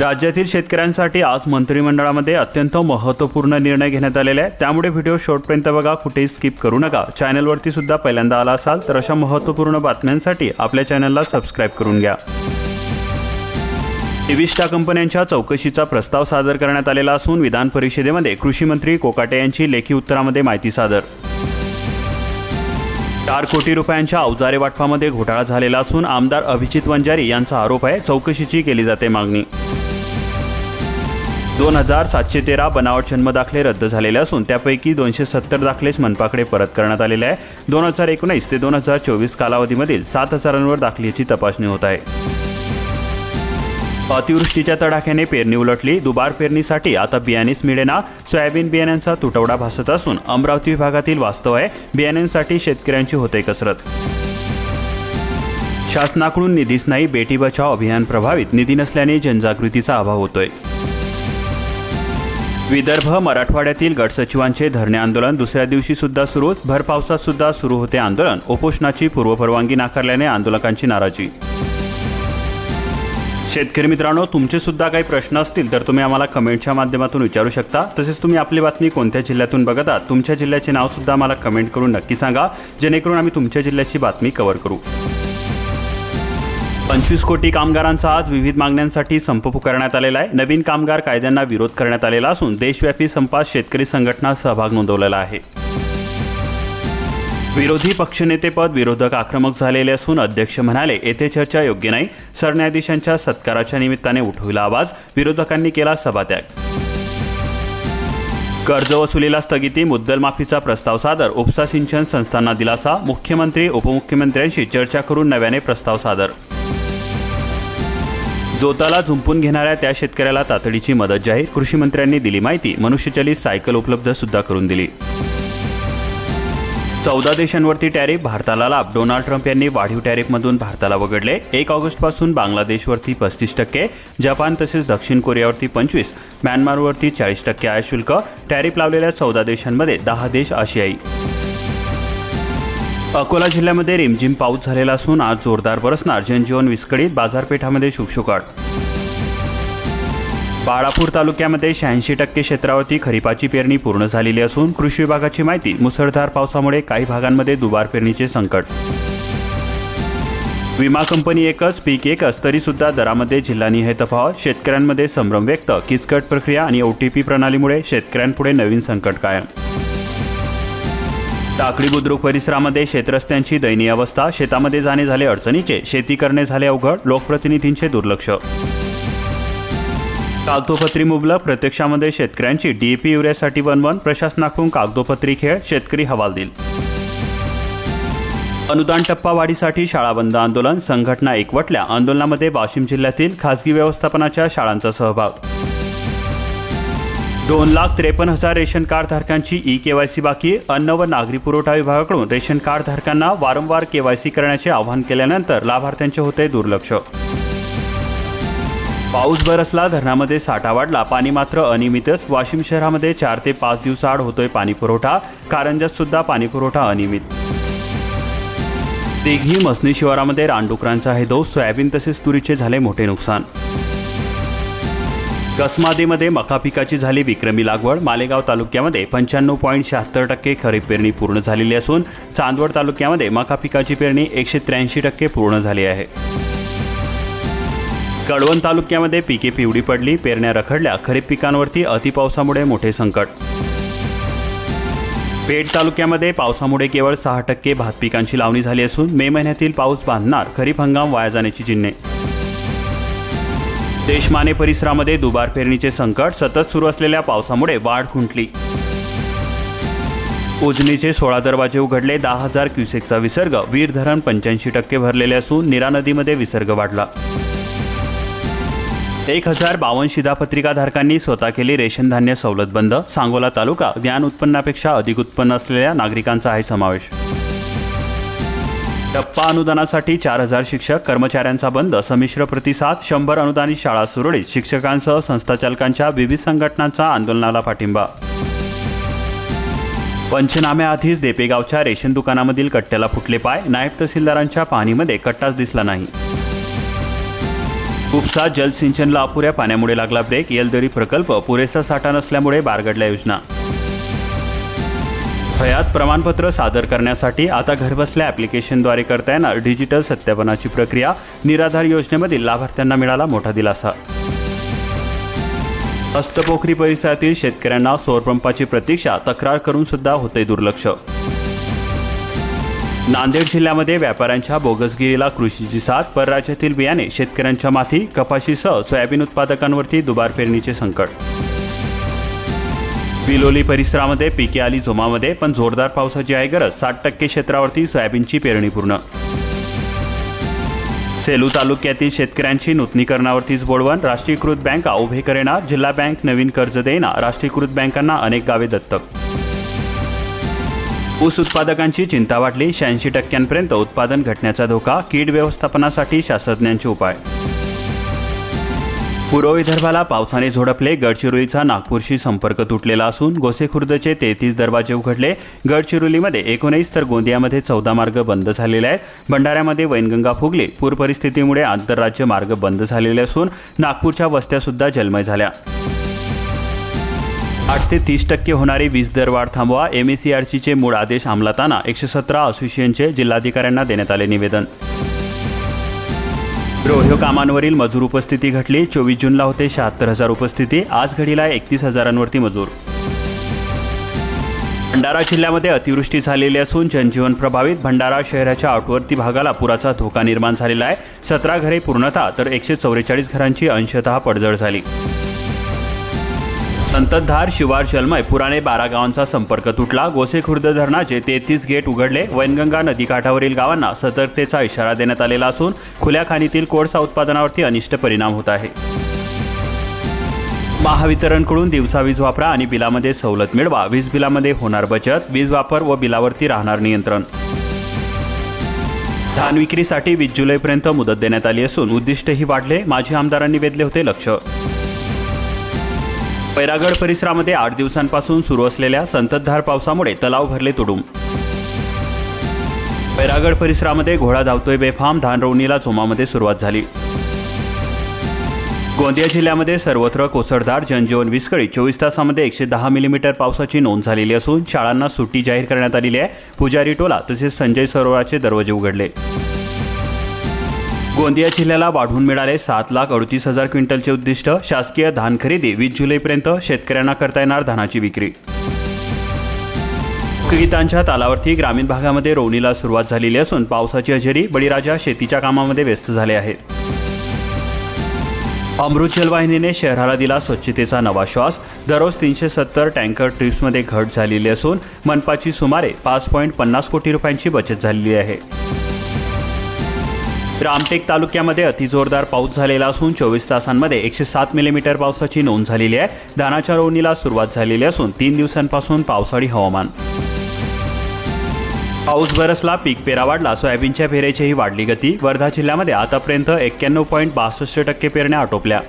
राज्यातील शेतकऱ्यांसाठी आज मंत्रिमंडळामध्ये अत्यंत महत्त्वपूर्ण निर्णय घेण्यात आलेले आहे. त्यामुळे व्हिडिओ शॉर्टपर्यंत बघा कुठेही स्किप करू नका. चॅनलवरती सुद्धा पहिल्यांदा आला असाल तर अशा महत्त्वपूर्ण बातम्यांसाठी आपल्या चॅनलला सबस्क्राईब करून घ्या. इविस्टा कंपन्यांच्या चौकशीचा प्रस्ताव सादर करण्यात आलेला असून विधान परिषदेमध्ये कृषी मंत्री कोकाटे यांची लेखी उत्तरामध्ये माहिती सादर. चार कोटी रुपयांच्या अवजारे वाटपामध्ये घोटाळा झालेला असून आमदार अभिजित वंजारी यांचा आरोप आहे. चौकशीची केली जाते मागणी. दोन हजार सातशे तेरा बनावट जन्म दाखले रद्द झालेले असून त्यापैकी दोनशे सत्तर दाखलेच मनपाकडे परत करण्यात आलेले आहे. दोन हजार एकोणीस ते दोन हजार चोवीस कालावधीमधील सात हजारांवर दाखल्याची तपासणी होत आहे. अतिवृष्टीच्या तडाख्याने पेरणी उलटली. दुबार पेरणीसाठी आता बियाणेच मिळेना. सोयाबीन बियाण्यांचा तुटवडा भासत असून अमरावती विभागातील वास्तव आहे. बियाण्यांसाठी शेतकऱ्यांची होते कसरत. शासनाकडून निधीच नाही बेटी बचाव अभियान प्रभावित. निधी नसल्याने जनजागृतीचा अभाव होतोय. विदर्भ मराठवाड्यातील गटसचिवांचे धरणे आंदोलन दुसऱ्या दिवशी सुद्धा सुरूच भरपावसात सुद्धा सुरू होते आंदोलन. उपोषणाची पूर्वपरवानगी नाकारल्याने आंदोलकांची नाराजी. शेतकरी मित्रांनो तुमचे सुद्धा काही प्रश्न असतील तर तुम्ही आम्हाला कमेंटच्या माध्यमातून विचारू शकता. तसेच तुम्ही आपली बातमी कोणत्या जिल्ह्यातून बघत आहात तुमच्या जिल्ह्याचे नाव सुद्धा आम्हाला कमेंट करून नक्की सांगा. जेणेकरून आम्ही तुमच्या जिल्ह्याची बातमी कव्हर करू. पंचवीस कोटी कामगारांचा आज विविध मागण्यांसाठी संप पुकारण्यात आलेला आहे. नवीन कामगार कायद्यांना विरोध करण्यात आलेला असून देशव्यापी संपात शेतकरी संघटना सहभाग नोंदवलेला आहे. विरोधी पक्षनेतेपद विरोधक आक्रमक झालेले असून अध्यक्ष म्हणाले येथे चर्चा योग्य नाही. सरन्यायाधीशांच्या सत्काराच्या निमित्ताने उठविला आवाज. विरोधकांनी केला सभात्याग. कर्ज वसुलीला स्थगिती मुद्दल माफीचा प्रस्ताव सादर उपसा सिंचन संस्थांना दिलासा. मुख्यमंत्री उपमुख्यमंत्र्यांशी चर्चा करून नव्याने प्रस्ताव सादर. जोताला झुंपून घेणाऱ्या त्या शेतकऱ्याला तातडीची मदत जाहीर कृषी मंत्र्यांनी दिली माहिती. मनुष्यचलित सायकल उपलब्ध सुद्धा करून दिली. चौदा देशांवरती टॅरिफ भारताला लाभ. डोनाल्ड ट्रम्प यांनी वाढीव टॅरिफमधून भारताला वगळले. एक ऑगस्टपासून बांगलादेशवरती पस्तीस टक्के जपान तसेच दक्षिण कोरियावरती पंचवीस म्यानमारवरती चाळीस टक्के आयशुल्क शुल्क. टॅरिफ लावलेल्या चौदा देशांमध्ये दहा देश आशियाई. अकोला जिल्ह्यामध्ये रिमझिम पाऊस झालेला असून आज जोरदार बरसणार. जनजीवन विस्कळीत बाजारपेठामध्ये शुकशुकाट. बाळापूर तालुक्यामध्ये शहाऐंशी टक्के क्षेत्रावरती खरीपाची पेरणी पूर्ण झालेली असून कृषी विभागाची माहिती मुसळधार पावसामुळे काही भागांमध्ये दुबार पेरणीचे संकट. विमा कंपनी एकच पीक एकच तरी सुद्धा दरामध्ये जिल्हानिहाय तफावत. शेतकऱ्यांमध्ये संभ्रम व्यक्त किचकट प्रक्रिया आणि ओटीपी प्रणालीमुळे शेतकऱ्यांपुढे नवीन संकट कायम. टाकळी बुद्रुक परिसरामध्ये शेतरस्त्यांची दयनीय अवस्था शेतामध्ये जाणे झाले अडचणीचे शेती करणे झाले अवघड लोकप्रतिनिधींचे दुर्लक्ष. कागदोपत्री मुबलक प्रत्यक्षामध्ये शेतकऱ्यांची डीएपी युरियासाठी बनवण प्रशासनाकडून कागदोपत्री खेळ शेतकरी हवालदिल अनुदान टप्पा वाढीसाठी शाळा बंद आंदोलन संघटना एकवटल्या आंदोलनामध्ये वाशिम जिल्ह्यातील खासगी व्यवस्थापनाच्या शाळांचा सहभाग. दोन लाख त्रेपन्न हजार रेशन कार्ड धारकांची ई केवायसी बाकी अन्न व नागरी पुरवठा विभागाकडून रेशन कार्ड धारकांना वारंवार केवायसी करण्याचे आवाहन केल्यानंतर लाभार्थ्यांचे होते दुर्लक्ष. पाऊस बरसला धरणामध्ये साठा वाढला. पाणी मात्र अनियमितच. वाशिम शहरामध्ये चार ते पाच दिवसाआड होतोय पाणीपुरवठा कारंजात सुद्धा पाणीपुरवठा अनियमित. दिघी मसनी शिवारामध्ये रानडुकरांचा हे दोष. सोयाबीन तसेच तुरीचे झाले मोठे नुकसान. कसमादेमध्ये मका पिकाची झाली विक्रमी लागवड. मालेगाव तालुक्यामध्ये पंच्याण्णव पॉईंट शहात्तर टक्के खरीप पेरणी पूर्ण झालेली असून चांदवड तालुक्यामध्ये मका पिकाची पेरणी एकशे त्र्याऐंशी टक्के पूर्ण झाली आहे. कळवण तालुक्यामध्ये पिके पिवळी पडली. पेरण्या रखडल्या. खरीप पिकांवरती अतिपावसामुळे मोठे संकट. पेठ तालुक्यामध्ये पावसामुळे केवळ सहा टक्के भात पिकांची लावणी झाली असून मे महिन्यातील पाऊस बांधणार. खरीप हंगाम वाया जाण्याची चिन्हे. देशमाने परिसरामध्ये दुबार पेरणीचे संकट सतत सुरू असलेल्या पावसामुळे वाढ खुंटली उजनीचे सोळा दरवाजे उघडले दहा हजार क्युसेकचा विसर्ग वीर धरण पंच्याऐंशी टक्के भरलेले असून निरा नदीमध्ये विसर्ग वाढला. एक हजार बावन्न शिधापत्रिकाधारकांनी स्वतः केली रेशन धान्य सवलत बंद सांगोला तालुका ज्ञान उत्पन्नापेक्षा अधिक उत्पन्न असलेल्या नागरिकांचा आहे समावेश. टप्पा अनुदानासाठी चार हजार शिक्षक कर्मचाऱ्यांचा बंद संमिश्र प्रतिसाद शंभर अनुदानित शाळा सुरळीत शिक्षकांसह संस्थाचालकांच्या विविध संघटनांचा आंदोलनाला पाठिंबा. पंचनाम्याआधीच देपेगावच्या रेशन दुकानामधील कट्ट्याला फुटले पाय नायब तहसीलदारांच्या पाहणीमध्ये कट्टाच दिसला नाही. उपसा जलसिंचनला अपुऱ्या पाण्यामुळे लागला ब्रेक येलदरी प्रकल्प पुरेसा साठा नसल्यामुळे बारगडल्या योजना. हयात प्रमाणपत्र सादर करण्यासाठी आता घरबसल्या ॲप्लिकेशनद्वारे करता येणार डिजिटल सत्यापनाची प्रक्रिया निराधार योजनेमधील लाभार्थ्यांना मिळाला मोठा दिलासा. हस्तपोखरी परिसरातील शेतकऱ्यांना सौरपंपाची प्रतीक्षा तक्रार करून सुद्धा होते दुर्लक्ष. नांदेड जिल्ह्यामध्ये व्यापाऱ्यांच्या बोगसगिरीला कृषीची साथ परराज्यातील बियाणे शेतकऱ्यांच्या माथी कपाशीसह सोयाबीन उत्पादकांवरती दुबार पेरणीचे संकट. बिलोली परिसरामध्ये पिके आली जोमामध्ये पण जोरदार पावसाची आहे गरज. साठ टक्के क्षेत्रावरती सोयाबीनची पेरणी पूर्ण. सेलू तालुक्यातील शेतकऱ्यांची नूतनीकरणावरतीच बोडवण राष्ट्रीयकृत बँका उभे करेना जिल्हा बँक नवीन कर्ज देना राष्ट्रीयकृत बँकांना अनेक गावे दत्तक. ऊस उत्पादकांची चिंता वाढली. शहाऐंशी टक्क्यांपर्यंत उत्पादन घटण्याचा धोका कीड व्यवस्थापनासाठी शास्त्रज्ञांचे उपाय. पूर्व विदर्भाला पावसाने झोडपले गडचिरोलीचा नागपूरशी संपर्क तुटलेला असून गोसेखुर्दचे तेहतीस दरवाजे उघडले. गडचिरोलीमध्ये एकोणीस तर गोंदियामध्ये चौदा मार्ग बंद झालेले आहेत. भंडाऱ्यामध्ये वैनगंगा फुगली. पूर परिस्थितीमुळे आंतरराज्य मार्ग बंद झालेले असून नागपूरच्या वस्त्यासुद्धा जलमय झाल्या. आठ ते तीस टक्के होणारी वीज दरवाढ थांबवा एम सी आर सीचे मूळ आदेश अंमलात एकशे सतरा असोसिएशनचे जिल्हाधिकाऱ्यांना देण्यात आले निवेदन. रोह्यो कामांवरील मजूर उपस्थिती घटली. चोवीस जूनला होते शहात्तर हजार उपस्थिती. आज घडीला एकतीस हजारांवरती मजूर. भंडारा जिल्ह्यामध्ये अतिवृष्टी झालेली असून जनजीवन प्रभावित. भंडारा शहराच्या आउटवर्ती भागाला पुराचा धोका निर्माण झालेला आहे. सतरा घरे पूर्णतः तर एकशे चौवेचाळीस घरांची अंशतः पडझड झाली. संततधार शिवार जलमय पुराणे बारा गावांचा संपर्क तुटला. गोसेखुर्द धरणाचे तेहतीस गेट उघडले. वैनगंगा नदीकाठावरील गावांना सतर्कतेचा इशारा देण्यात आलेला असून खुल्या खाणीतील कोळसा उत्पादनावरती अनिष्ट परिणाम होत आहे. महावितरणकडून दिवसा वीज वापरा आणि बिलामध्ये सवलत मिळवा. वीज बिलामध्ये होणार बचत वीज वापर व बिलावरती राहणार नियंत्रण. धान विक्रीसाठी वीस जुलैपर्यंत मुदत देण्यात आली असून उद्दिष्टही वाढले. माजी आमदारांनी वेधले होते लक्ष. पैरागड परिसरामध्ये आठ दिवसांपासून सुरू असलेल्या संततधार पावसामुळे तलाव भरले तुडूंब पैरागड परिसरामध्ये घोडा धावतोय बेफाम धानरवणीला झोमामध्ये सुरुवात झाली. गोंदिया जिल्ह्यामध्ये सर्वत्र कोसळधार जनजीवन विस्कळीत. चोवीस तासामध्ये एकशे दहा मिलीमीटर पावसाची नोंद झालेली असून शाळांना सुट्टी जाहीर करण्यात आलेली आहे. पुजारी टोला तसेच संजय सरोवराचे दरवाजे उघडले. गोंदिया जिल्ह्याला वाढून मिळाले सात लाख अडतीस हजार क्विंटलचे उद्दिष्ट. शासकीय धान खरेदी वीस जुलैपर्यंत शेतकऱ्यांना करता येणार धानाची विक्री. पीडितांच्या तालावरती ग्रामीण भागामध्ये रोवणीला सुरुवात झालेली असून पावसाची हजेरी बळीराजा शेतीच्या कामामध्ये व्यस्त झाले आहेत. अमृत जलवाहिनीने शहराला दिला स्वच्छतेचा नवा श्वास. दररोज तीनशे सत्तर टँकर ट्रिप्समध्ये घट झालेली असून मनपाची सुमारे पाच पॉईंट पन्नास कोटी रुपयांची बचत झालेली आहे. रामटेक तालुक्यामध्ये अतिजोरदार पाऊस झालेला असून चोवीस तासांमध्ये एकशे सात मिलीमीटर पावसाची नोंद झालेली आहे. धानाच्या रोवणीला सुरुवात झालेली असून तीन दिवसांपासून पावसाळी हवामान. पाऊस बरसला पीक पेरा वाढला सोयाबीनच्या पेरेचीही वाढली गती. वर्धा जिल्ह्यामध्ये आतापर्यंत एक्क्याण्णव पॉईंट बासष्ट टक्के पेरण्या आटोपल्या.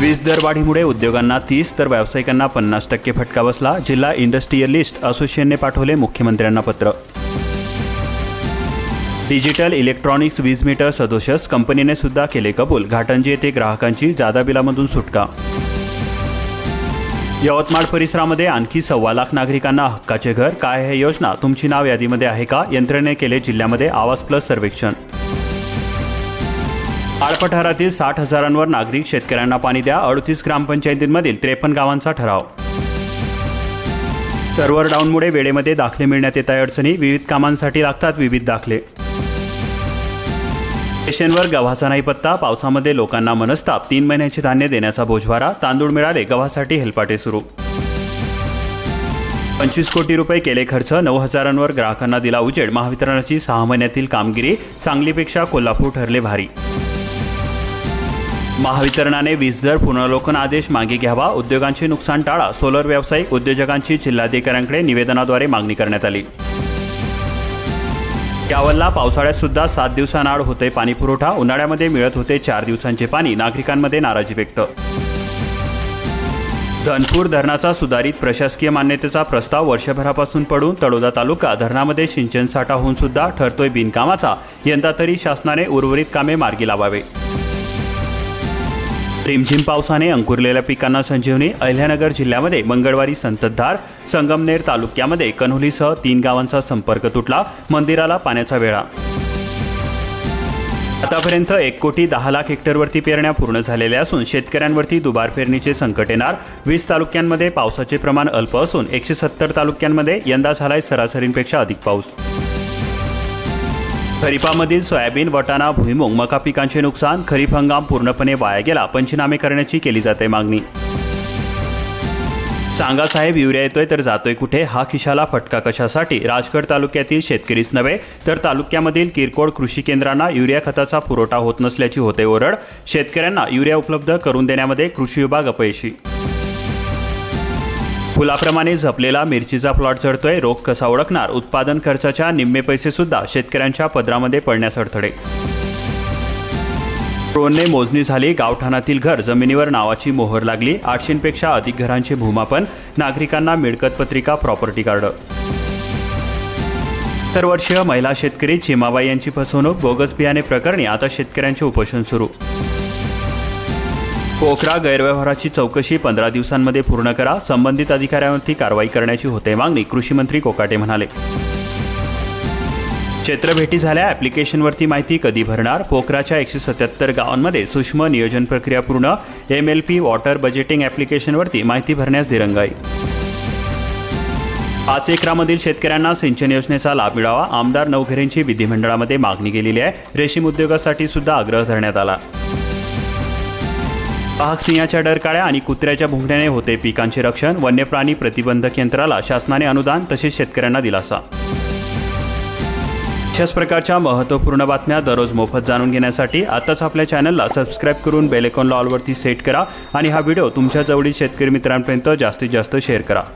वीज दरवाढीमुळे उद्योगांना तीस तर व्यावसायिकांना पन्नास टक्के फटका बसला. जिल्हा इंडस्ट्रीयलिस्ट असोसिएशनने पाठवले मुख्यमंत्र्यांना पत्र. डिजिटल इलेक्ट्रॉनिक्स वीज मीटर सदोषस कंपनीने सुद्धा केले कबूल. घाटंजी येथे ग्राहकांची जादा बिलामधून सुटका. यवतमाळ परिसरामध्ये आणखी सव्वा लाख नागरिकांना हक्काचे घर. काय आहे योजना? तुमची नाव यादीमध्ये आहे का? यंत्रणेने केले जिल्ह्यामध्ये आवास प्लस सर्वेक्षण. आळपठारातील साठ हजारांवर नागरिक शेतकऱ्यांना पाणी द्या. अडतीस ग्रामपंचायतींमधील त्रेपन्न गावांचा ठराव. सर्व्हर डाऊनमुळे वेळेमध्ये दाखले मिळण्यात येत आहे अडचणी. विविध कामांसाठी लागतात विविध दाखले. स्टेशनवर गव्हाचा नाही पत्ता पावसामध्ये लोकांना मनस्ताप तीन महिन्याचे धान्य देण्याचा भोजवारा तांदूळ मिळाले गव्हासाठी हेलपाटे सुरू. पंचवीस कोटी रुपये केले खर्च नऊ हजारांवर ग्राहकांना दिला उजेड महावितरणाची सहा महिन्यातील कामगिरी सांगलीपेक्षा कोल्हापूर ठरले भारी. महावितरणाने वीज दर पुनर्वलोकन आदेश मागे घ्यावा उद्योगांचे नुकसान टाळा सोलर व्यावसायिक उद्योजकांची जिल्हाधिकाऱ्यांकडे निवेदनाद्वारे मागणी करण्यात आली. यावलला पावसाळ्यात सुद्धा सात दिवसांआड होते पाणी पुरवठा. उन्हाळ्यामध्ये मिळत होते चार दिवसांचे पाणी नागरिकांमध्ये नाराजी व्यक्त. धनपूर धरणाचा सुधारित प्रशासकीय मान्यतेचा प्रस्ताव वर्षभरापासून पडून तळोदा तालुका धरणामध्ये सिंचन साठा होऊन सुद्धा ठरतोय बिनकामाचा. यंदा तरी शासनाने उर्वरित कामे मार्गी लावावे. रिमझिम पावसाने अंकुरलेल्या पिकांना संजीवनी अहिल्यानगर जिल्ह्यामध्ये मंगळवारी संततधार संगमनेर तालुक्यामध्ये कन्होलीसह तीन गावांचा संपर्क तुटला मंदिराला पाण्याचा वेळा आतापर्यंत एक कोटी दहा लाख हेक्टरवरती पेरण्या पूर्ण झालेल्या असून शेतकऱ्यांवरती दुबार पेरणीचे संकट येणार. वीस तालुक्यांमध्ये पावसाचे प्रमाण अल्प असून एकशे सत्तर तालुक्यांमध्ये यंदा झालाय सरासरींपेक्षा अधिक पाऊस. खरीपामधील सोयाबीन वटाणा भुईमुग मका पिकांचे नुकसान खरीप हंगाम पूर्णपणे वाया गेला पंचनामे करण्याची केली जाते मागणी. सांगा साहेब युरिया येतोय तर जातोय कुठे? हा खिशाला फटका कशासाठी? राजगड तालुक्यातील शेतकरीच नव्हे तर तालुक्यामधील किरकोळ कृषी केंद्रांना युरिया खताचा पुरवठा होत नसल्याची होते ओरड. शेतकऱ्यांना युरिया उपलब्ध करून देण्यामध्ये कृषी विभाग अपयशी. फुलाप्रमाणे झपलेला मिरचीचा प्लॉट चढतोय. रोग कसा ओळखणार? उत्पादन खर्चाच्या निम्मे पैसे सुद्धा शेतकऱ्यांच्या पदरामध्ये पडण्यास अडथळे. ड्रोनने मोजणी झाली. गावठाणातील घर जमिनीवर नावाची मोहर लागली. आठशेपेक्षा अधिक घरांचे भूमापन. नागरिकांना मिळकत पत्रिका प्रॉपर्टी कार्ड. दरवर्षीय महिला शेतकरी चिमाबाई यांची फसवणूक. बोगस बियाणे प्रकरणी आता शेतकऱ्यांचे उपोषण सुरू. पोखरा गैरव्यवहाराची चौकशी पंधरा दिवसांमध्ये पूर्ण करा. संबंधित अधिकाऱ्यांवरती कारवाई करण्याची होते मागणी कृषी मंत्री कोकाटे म्हणाले. क्षेत्रभेटी झाल्या ॲप्लिकेशनवरती माहिती कधी भरणार? पोखराच्या एकशे सत्याहत्तर गावांमध्ये सूक्ष्म नियोजन प्रक्रिया पूर्ण. M L P water budgeting ॲप्लिकेशनवरती माहिती भरण्यास दिरंगाई. पाच एकरामधील शेतकऱ्यांना सिंचन योजनेचा लाभ मिळावा. आमदार नवघरेंची विधिमंडळामध्ये मागणी केलेली आहे. रेशीम उद्योगासाठी सुद्धा आग्रह धरण्यात आला. वाहक सिंहाच्या डरकाळ्या आणि कुत्र्याच्या भुंकण्याने होते पिकांचे रक्षण. वन्यप्राणी प्रतिबंधक यंत्राला शासनाने अनुदान तसेच शेतकऱ्यांना दिलासा. अशाच प्रकारच्या महत्त्वपूर्ण बातम्या दररोज मोफत जाणून घेण्यासाठी आताच आपल्या चॅनलला सबस्क्राईब करून बेलेकॉन ऑलवरती सेट करा आणि हा व्हिडिओ तुमच्या जवळील शेतकरी मित्रांपर्यंत जास्तीत जास्त शेअर करा.